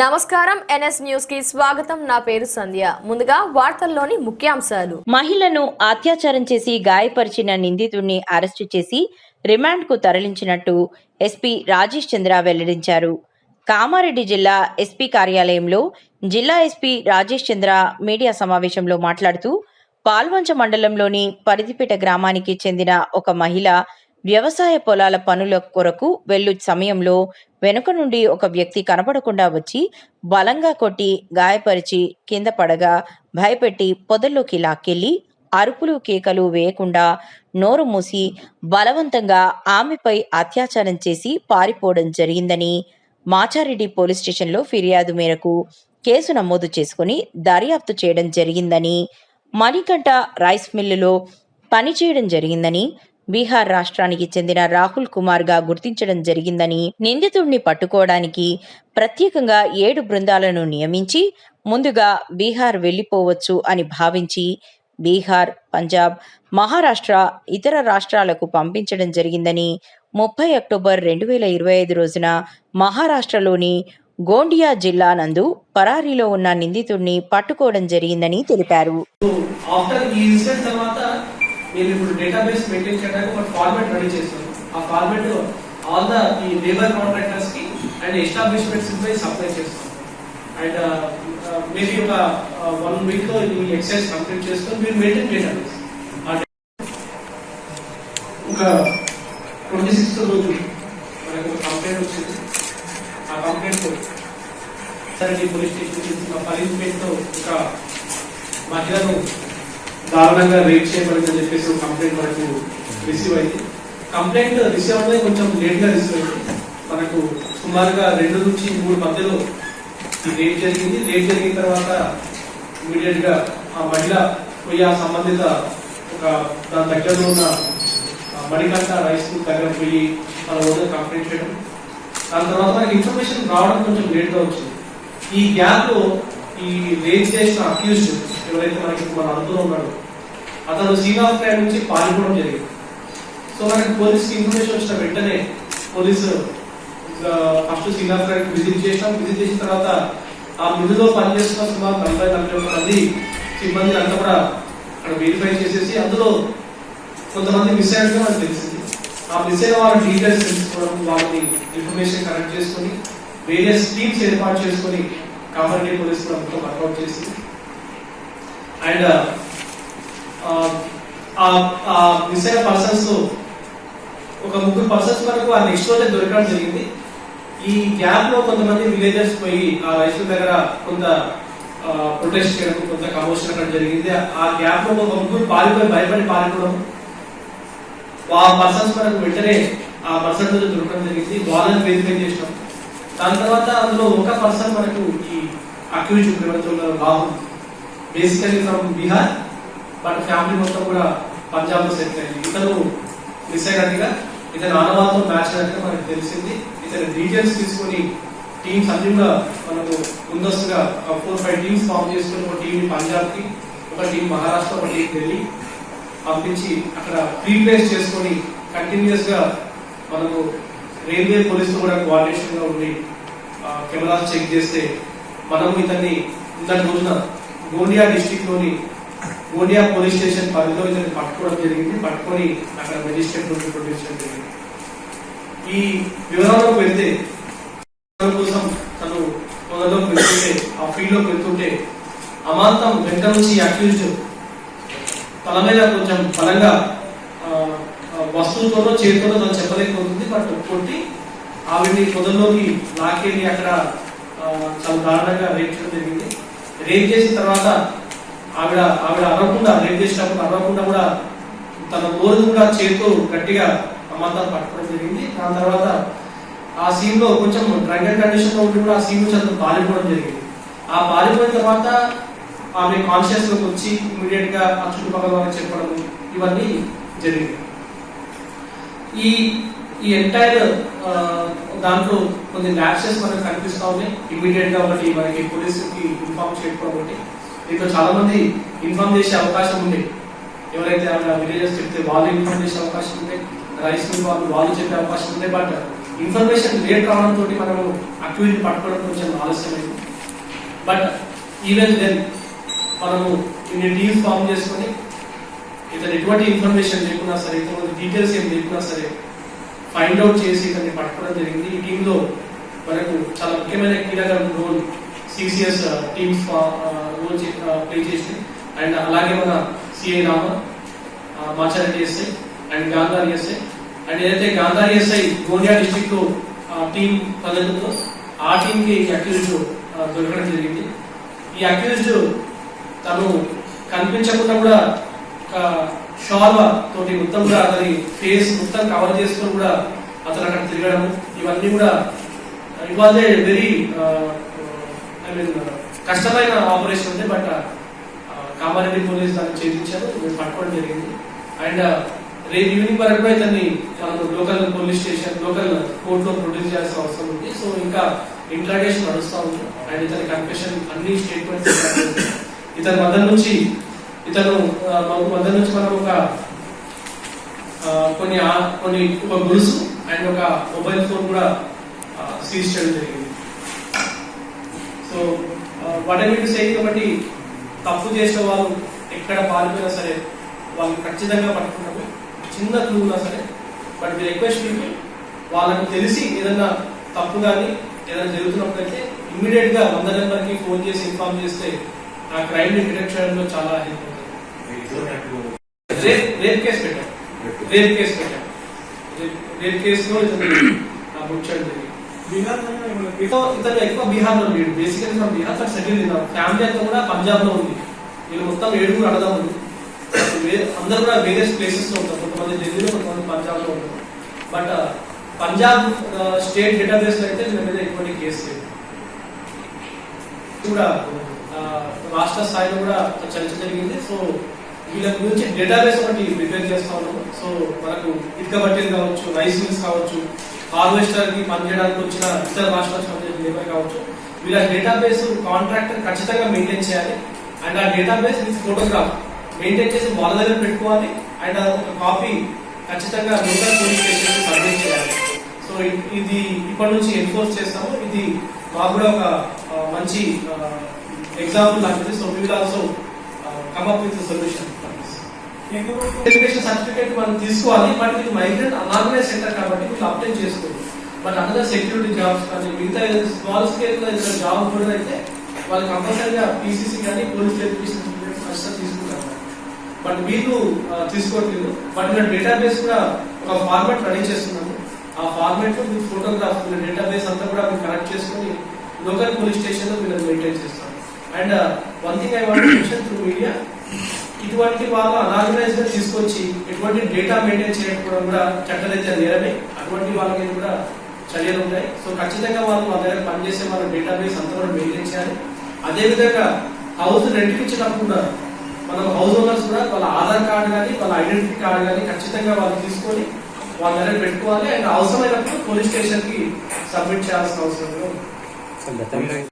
నమస్కారం ఎన్ఎస్ న్యూస్కి స్వాగతం. నా పేరు సంధ్య. ముందుగా వార్తల్లోని ముఖ్యాంశాలు. మహిళను అత్యాచారం చేసి గాయపరిచిన నిందితుడిని అరెస్టు చేసి రిమాండ్కు తరలించినట్టు ఎస్పీ రాజేష్ చంద్ర వెల్లడించారు. కామారెడ్డి జిల్లా ఎస్పీ కార్యాలయంలో జిల్లా ఎస్పీ రాజేష్ చంద్ర మీడియా సమావేశంలో మాట్లాడుతూ పాల్వంచ మండలంలోని పరిధిపేట గ్రామానికి చెందిన ఒక మహిళ వ్యవసాయ పొలాల పనుల కొరకు వెళ్ళు సమయంలో వెనుక నుండి ఒక వ్యక్తి కనపడకుండా వచ్చి బలంగా కొట్టి గాయపరిచి కింద పడగా భయపెట్టి పొదల్లోకి లాక్కెళ్ళి అరుపులు కేకలు వేయకుండా నోరు మూసి బలవంతంగా ఆమెపై అత్యాచారం చేసి పారిపోవడం జరిగిందని మాచారెడ్డి పోలీస్ స్టేషన్లో ఫిర్యాదు మేరకు కేసు నమోదు చేసుకుని దర్యాప్తు చేయడం జరిగిందని మణికంఠ రైస్ మిల్లులో పనిచేయడం జరిగిందని బీహార్ రాష్ట్రానికి చెందిన రాహుల్ కుమార్గా గుర్తించడం జరిగిందని నిందితుడిని పట్టుకోవడానికి ప్రత్యేకంగా ఏడు బృందాలను నియమించి ముందుగా బీహార్ వెళ్ళిపోవచ్చు అని భావించి బీహార్ పంజాబ్ మహారాష్ట్ర ఇతర రాష్ట్రాలకు పంపించడం జరిగిందని ముప్పై అక్టోబర్ రెండు వేల ఇరవై ఐదు రోజున మహారాష్ట్రలోని గోండియా జిల్లా నందు పరారీలో ఉన్న నిందితుడిని పట్టుకోవడం జరిగిందని తెలిపారు ఆఫ్టర్ ఈ ఇన్సిడెంట్ తర్వాత మేము ఇప్పుడు డేటాబేస్ మెయింటైన్ చేయడానికి ఒక ఫార్మాట్ రెడీ చేస్తాం ఆ ఫార్మాట్ ఆల్ ద ఈ లేబర్ కాంట్రాక్టర్స్కి అండ్ ఎస్టాబ్లిష్మెంట్స్ పై సప్లై చేస్తాం అండ్ మేబీ ఒక uh, వన్ వీక్లో ఈ ఎక్సైజ్ కంప్లీట్ చేసుకొని మీరు మెయింటైన్ డేటాబేస్ ఒక ట్వంటీ సిక్స్త్ రోజు మనకు ఒక కంప్లైంట్ వచ్చింది. ఆ కంప్లైంట్ సరే పోలీస్ స్టేషన్ పరిమితితో ఒక మహిళను దారుణంగా రేప్ చేయబడిందని చెప్పేసి ఒక కంప్లైంట్ మనకు రిసీవ్ అయింది. కంప్లైంట్ రిసీవ్ అనేది కొంచెం లేట్గా రిసీవ్ అయింది. మనకు సుమారుగా రెండు నుంచి మూడు మధ్యలో ఈ రేట్ జరిగింది. రేట్ జరిగిన తర్వాత ఇమీడియట్గా ఆ మహిళ పోయి ఆ సంబంధిత ఒక దాని దగ్గరలో ఉన్న ఆ రైస్ దగ్గర పోయి మన ఓదర్ కంప్లైంట్ చేయడం. దాని తర్వాత ఇన్ఫర్మేషన్ రావడం కొంచెం లేట్గా వచ్చింది. ఈ గ్యాప్లో ఈ రేజ్ చేసిన అక్యూజ్డ్ ఎవరైతే మనకి మన అందులో ఉన్నాడో అతను సీన్ ఆఫ్ క్రైమ్ నుంచి పారిపోవడం జరిగింది. సో మనకి పోలీస్ ఇన్ఫర్మేషన్ వచ్చిన వెంటనే police first scene of crime visit చేసాం విజిట్ చేసిన తర్వాత ఆ మిల్లులో పనిచేస్తున్న సుమారు నలభై నలభై ఒక్క మంది సిబ్బంది అంతా కూడా అక్కడ వెరిఫై చేసేసి అందులో కొంతమంది మిస్ అయినట్టుగా మనకు తెలిసింది. ఆ మిస్ అయిన వాళ్ళ డీటెయిల్స్ తెలుసుకోవడం వాళ్ళని ఇన్ఫర్మేషన్ కలెక్ట్ చేసుకొని వేరియస్ టీమ్స్ ఏర్పాటు చేసుకొని కామారెడ్డి పోలీస్ కూడా మొత్తం వర్కౌట్ చేసింది అండ్ ఆ మిస్ అయిన పర్సన్స్ ఒక ముగ్గురు పర్సన్స్ వరకు ఆ నెక్స్ట్ రోజే దొరకడం జరిగింది. ఈ గ్యాప్లో కొంతమంది విలేజర్స్ పోయి ఆ రైతుల దగ్గర కొంత ప్రొటెస్ట్ చేయడం కొంత కమోషన్ అక్కడ జరిగింది. ఆ గ్యాప్లో ఒక ముగ్గురు పారిపోయి భయపడి పారిపోవడం. ఆ పర్సన్స్ మనకు వెంటనే ఆ పర్సన్ దొరకడం జరిగింది. వాళ్ళని వెరిఫై చేసినాం. దాని తర్వాత అందులో ఒక పర్సన్ మనకు ఈ అక్యూజ్ ఎవరైతే Babu basically from Bihar but family మొత్తం కూడా పంజాబ్లో సెటిల్ అయింది. ఇతను మిస్ అయినట్టుగా ఇతను ఆనవాళ్ళతో మ్యాచ్ అయినట్టుగా మనకు తెలిసింది. ఇతని డీటెయిల్స్ తీసుకొని టీమ్స్ అన్ని కూడా మనకు ముందస్తుగా ఫోర్ ఫైవ్ టీమ్స్ ఫామ్ చేసుకుని ఒక టీం పంజాబ్కి ఒక టీం మహారాష్ట్ర ఒక టీం ఢిల్లీ పంపించి అక్కడ ప్రీప్లేస్ చేసుకొని కంటిన్యూస్గా మనము రైల్వే పోలీసులు కూడా కోఆర్డినేషన్గా ఉండి కెమెరాస్ చెక్ చేస్తే మనము ఇతన్ని ఇంతటి రోజున గోండియా డిస్టిక్లోని గోండియా పోలీస్ స్టేషన్ పరిధిలో ఇతన్ని పట్టుకోవడం జరిగింది. పట్టుకొని అక్కడ మెజిస్ట్రేట్ నుండి ప్రొడ్యూస్ జరిగింది. ఈ వివరాలకు వెళ్తే కోసం తను పొగలోకి వెళ్తుంటే ఆ ఫీల్డ్లోకి వెళ్తుంటే అమాంతం వెంట నుంచి అక్యూజ్డ్ తల మీద కొంచెం బలంగా వస్తువుతోనో చేతితోనో తను చెప్పలేకపోతుంది బట్ కొట్టి ఆవిడ్ని పొదల్లోకి లాకెళ్ళి అక్కడ చాలా దారుణంగా రేప్ చేయడం జరిగింది. రేప్ చేసిన తర్వాత ఆవిడ ఆవిడ అరవకుండా రేప్ చేసినప్పుడు అరవకుండా కూడా తన నోరు కూడా చేతితో గట్టిగా అమ్మంతా పట్టుకోవడం జరిగింది. దాని తర్వాత ఆ సీన్లో కొంచెం డ్రగ్ అండ్ కండిషన్లో ఉండి కూడా ఆ సీన్ నుంచి అతను పారిపోవడం జరిగింది. ఆ పారిపోయిన తర్వాత ఆమె కాన్షియస్లోకి వచ్చి ఇమీడియట్గా ఆ చుట్టుపక్కల వాళ్ళకి చెప్పడం ఇవన్నీ జరిగింది. ఈ ఈ ఎంటైర్ దాంట్లో కొన్ని ల్యాప్సెస్ మనకు కనిపిస్తా ఉన్నాయి. ఇమీడియట్గా ఒకటి మనకి పోలీసుకి ఇన్ఫార్మ్ చేయకపోవడం ఒకటి. దీంట్లో చాలా మంది ఇన్ఫార్మ్ చేసే అవకాశం ఉంది. ఎవరైతే అక్కడ విలేజెస్ చెప్తే వాళ్ళు ఇన్ఫార్మ్ చేసే అవకాశం ఉంది. రైస్ మిల్ వాళ్ళు వాళ్ళు చెప్పే అవకాశం ఉంది. బట్ ఇన్ఫర్మేషన్ లేట్ రావడంతో మనము అక్యూరిటీ పట్టుకోవడం కొంచెం ఆలస్యమైంది బట్ ఈవెన్ దెన్ మనము ఇన్ని టీమ్స్ ఫామ్ చేసుకొని ఇతను ఎటువంటి ఇన్ఫర్మేషన్ లేకున్నా సరే ఇతను డీటెయిల్స్ ఏం లేకున్నా సరే ఫైండ్ అవుట్ చేసి ఇతన్ని పట్టుకోవడం జరిగింది. ఈ టీంలో మనకు చాలా ముఖ్యమైన కీలక role CCS teams role play చేసింది. అండ్ అలాగే మన CI Rama uh, Machareddy SI and Gandhari SI and ఏదైతే గాంధారి ఎస్ఐ గోండియా డిస్టిక్లో టీం పద్ధతితో ఆ టీంకి అక్యూజ్డ్ uh, దొరకడం జరిగింది. ఈ అక్యూజ్డ్ తను కనిపించకుండా కూడా షాల్వా తోటి మొత్తం కూడా అతని ఫేస్ మొత్తం కవర్ చేసుకొని కూడా అతను అక్కడ తిరగడం ఇవన్నీ కూడా ఇవాళ వెరీ ఐ మీన్ కష్టమైన ఆపరేషన్ ఉంది బట్ కామారెడ్డి పోలీస్ దాన్ని ఛేదించారు మేము పట్టుకోవడం జరిగింది. అండ్ uh, రేపు ఈవినింగ్ వరకు కూడా ఇతన్ని మనం లోకల్ పోలీస్ స్టేషన్ లోకల్ కోర్టులో ప్రొడ్యూస్ చేయాల్సిన అవసరం ఉంది. సో ఇంకా ఇంట్రాగేషన్ నడుస్తూ ఉంది. అండ్ ఇతని కన్ఫెషన్ అన్ని స్టేట్మెంట్స్ ఇతని వద్ద నుంచి ఇతను మాకు వద్ద నుంచి మనం ఒక కొన్ని కొన్ని ఒక గొలుసు అండ్ ఒక మొబైల్ ఫోన్ కూడా సీజ్ చేయడం జరిగింది. సో వాటన్నిటి సై కాబట్టి తప్పు చేసిన వాళ్ళు ఎక్కడ పాల్పోయినా సరే వాళ్ళు ఖచ్చితంగా పట్టుకున్నప్పుడు చిన్న క్లూ ఉన్నా సరే బట్ వి రిక్వెస్ట్ పీపుల్ వాళ్ళకు తెలిసి ఏదైనా తప్పు కానీ ఏదైనా జరుగుతున్నప్పుడైతే ఇమ్మీడియట్గా వంద నెంబర్కి ఫోన్ చేసి ఇన్ఫార్మ్ చేస్తే ఆ క్రైమ్ని డిటెక్ట్ చేయడంలో చాలా హెల్ప్ అవుతుంది రేప్ కేసు పెట్టాం. రేప్ కేసు పెట్టాం. రేప్- కేసులో ఇతను ఎక్కువ బీహార్లో లేడు. బేసికలీ మనం Bihar but settle in family అంతా కూడా పంజాబ్లో ఉంది. వీళ్ళు మొత్తం ఏడుగురు అడదాము అందరు కూడా వేరియస్ ప్లేసెస్లో ఉంటారు. కొంతమంది ఢిల్లీలో కొంతమంది uh, పంజాబ్లో ఉంటారు బట్ పంజాబ్ స్టేట్ డేటాబేస్లో అయితే వీళ్ళ మీద ఎటువంటి కేసు లేదు. కూడా uh, రాష్ట్ర స్థాయిలో కూడా చర్చ జరిగింది. సో వీళ్ళ గురించి డేటాబేస్ ఒకటి ప్రిపేర్ చేస్తా ఉన్నాము సో మనకు ఇటుక బట్టలు కావచ్చు రైస్ మిల్స్ కావచ్చు హార్వెస్టర్కి పనిచేయడానికి వచ్చిన ఇతర రాష్ట్రాలకు సంబంధించిన లేబర్ కావచ్చు. వీళ్ళ డేటాబేస్ కాంట్రాక్టర్ ఖచ్చితంగా మెయింటైన్ చేయాలి. అండ్ ఆ డేటాబేస్ విత్ ఫోటోగ్రాఫ్ మెయింటైన్ చేసి వాళ్ళ దగ్గర పెట్టుకోవాలి. అండ్ ఒక కాపీ ఖచ్చితంగా లోకల్ పోలీస్ స్టేషన్ సబ్మిట్ చేయాలి. సో ఇది ఇప్పటి నుంచి ఎన్ఫోర్స్ చేస్తాము. ఇది మాకు కూడా ఒక మంచి ఎగ్జాంపుల్ లాంటిది. So will also come up with solution education certificate మనం తీసుకోవాలి బట్ ఇది మైగ్రెంట్ అనార్గనైజ్ సెంటర్ కాబట్టి మీరు అప్లై చేసుకోండి. బట్ అందర్ సెక్యూరిటీ జాబ్స్ కానీ మిగతా స్మాల్ స్కేల్ జాబ్ కూడా అయితే వాళ్ళు కంపల్సరీగా పీసీసీ కానీ పోలీస్ వెరిఫికేషన్ ఖచ్చితంగా తీసుకుంటారు. బట్ మీరు తీసుకోవట్లేదు. బట్ మీరు డేటాబేస్ కూడా ఒక ఫార్మాట్ రెడీ చేస్తున్నాము. ఆ ఫార్మాట్లో మీరు ఫోటోగ్రాఫ్ డేటాబేస్ అంతా కూడా మీరు కనెక్ట్ చేసుకొని లోకల్ పోలీస్ స్టేషన్లో మీరు మెయింటైన్ చేస్తాం and one thing I want mention through media ఇటువంటి వాళ్ళు అనార్గనైజ్గా తీసుకొచ్చి ఎటువంటి డేటా మెయింటైన్ చేయకపోవడం కూడా చట్టరీత్యా నేరమే అటువంటి వాళ్ళకి కూడా చర్యలు ఉంటాయి. సో ఖచ్చితంగా వాళ్ళు వాళ్ళ దగ్గర పనిచేసే వాళ్ళ డేటాబేస్ అంతా కూడా మెయింటైన్ చేయాలి. అదేవిధంగా హౌస్ రెంట్కి ఇచ్చినప్పుడు కూడా మనం హౌస్ ఓనర్స్ కూడా వాళ్ళ ఆధార్ కార్డు కానీ వాళ్ళ ఐడెంటిటీ కార్డు కానీ ఖచ్చితంగా వాళ్ళు తీసుకొని వాళ్ళ దగ్గర పెట్టుకోవాలి. అండ్ అవసరమైనప్పుడు పోలీస్ స్టేషన్కి సబ్మిట్ చేయాల్సిన అవసరం కూడా ఉంది.